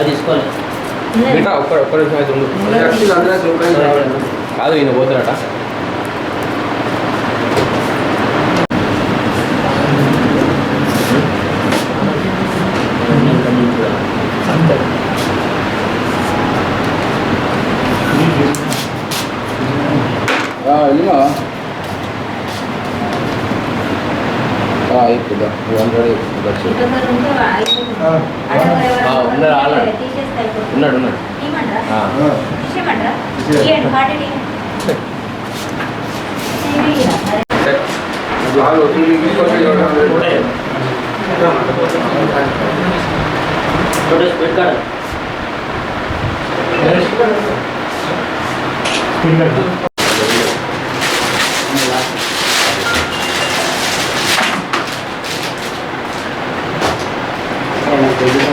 అది తీసుకోవాలి. బేటా ఒక్క ఒక్క కాదు ఈయన పోతున్నట ఇప్పుడు హండ్రెడ్ ఉన్నారు ఆల్రెడీ ఉన్నాడు ఉన్నాడు ఆ.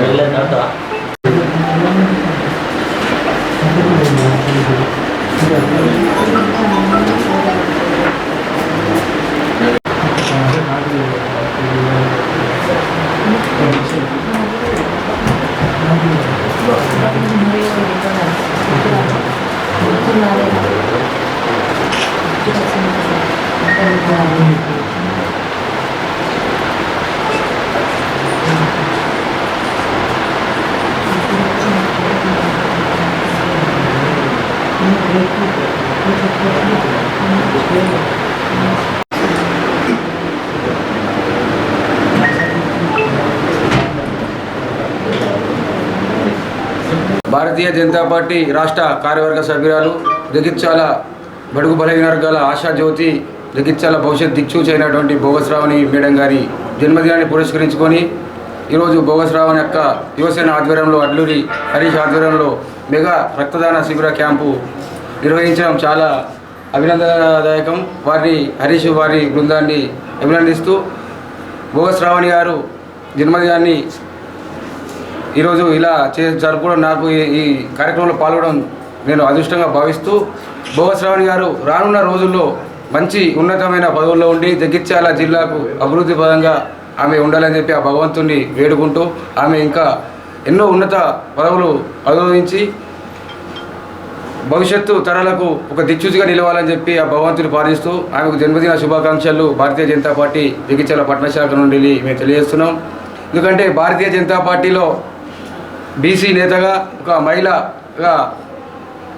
వెళ్ళిన తర్వాత భారతీయ జనతా పార్టీ రాష్ట్ర కార్యవర్గ సభ్యురాలు జగిత్యాల బడుగు బలహీన వర్గాల ఆశా జ్యోతి జగిత్యాల భవిష్యత్ దిక్సూచి అయినటువంటి భోగశ్రావణి మేడం గారి జన్మదినాన్ని పురస్కరించుకొని ఈరోజు భోగశ్రావణి యొక్క యువసేన ఆధ్వర్యంలో అడ్లూరి హరీష్ ఆధ్వర్యంలో మెగా రక్తదాన శిబిర క్యాంపు నిర్వహించడం చాలా అభినందనదాయకం. వారిని హరీష్ వారి బృందాన్ని అభినందిస్తూ భోగశ్రావణి గారు జన్మదినాన్ని ఈరోజు ఇలా చే జరుపుకోవడం నాకు ఈ- ఈ కార్యక్రమంలో పాల్గొనడం నేను అదృష్టంగా భావిస్తూ భోగశ్రావణి గారు రానున్న రోజుల్లో మంచి ఉన్నతమైన పదవుల్లో ఉండి జగిత్యాల జిల్లాకు అభివృద్ధి పదంగా ఆమె ఉండాలని చెప్పి ఆ భగవంతుణ్ణి వేడుకుంటూ ఆమె ఇంకా ఎన్నో ఉన్నత పదవులు అనుభవించి భవిష్యత్తు తరాలకు ఒక దిక్చూచిగా నిలవాలని చెప్పి ఆ భగవంతుని పాటిస్తూ ఆమెకు జన్మదిన శుభాకాంక్షలు భారతీయ జనతా పార్టీ జగిత్యాల పట్టణశాఖ నుండి మేము తెలియజేస్తున్నాం. ఎందుకంటే భారతీయ జనతా పార్టీలో బీసీ నేతగా ఒక మహిళగా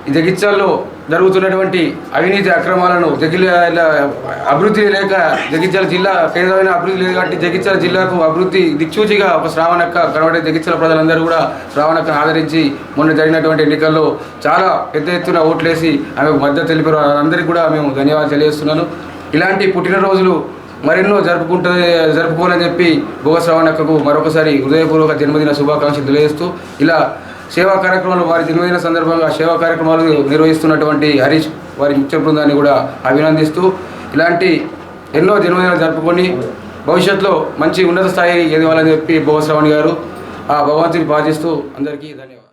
ఈ జగిత్యాల్లో జరుగుతున్నటువంటి అవినీతి అక్రమాలను జగిల అభివృద్ధి లేక జగిత్యాల జిల్లా కేంద్రమైన అభివృద్ధి లేదు కాబట్టి జగిత్యాల జిల్లాకు అభివృద్ధి దిక్సూచిగా ఒక శ్రావణక్క కనబడే జగిత్యాల ప్రజలందరూ కూడా శ్రావణక్కను ఆదరించి మొన్న జరిగినటువంటి ఎన్నికల్లో చాలా పెద్ద ఎత్తున ఓట్లేసి ఆమెకు మద్దతు తెలిపారు. అందరికీ కూడా మేము ధన్యవాదాలు తెలియజేస్తున్నాను. ఇలాంటి పుట్టినరోజులు మరెన్నో జరుపుకుంటే జరుపుకోవాలని చెప్పి భోగ శ్రావణక్కకు మరొకసారి హృదయపూర్వక జన్మదిన శుభాకాంక్షలు తెలియజేస్తూ ఇలా సేవా కార్యక్రమాలు వారి దినమైన సందర్భంగా సేవా కార్యక్రమాలు నిర్వహిస్తున్నటువంటి హరీష్ వారి మిత్ర బృందాన్ని కూడా అభినందిస్తూ ఇలాంటి ఎన్నో జన్మదినాలు జరుపుకొని భవిష్యత్తులో మంచి ఉన్నత స్థాయి ఎదగాలని చెప్పి భోగ గారు ఆ భగవంతుని బాధిస్తూ అందరికీ ధన్యవాదాలు.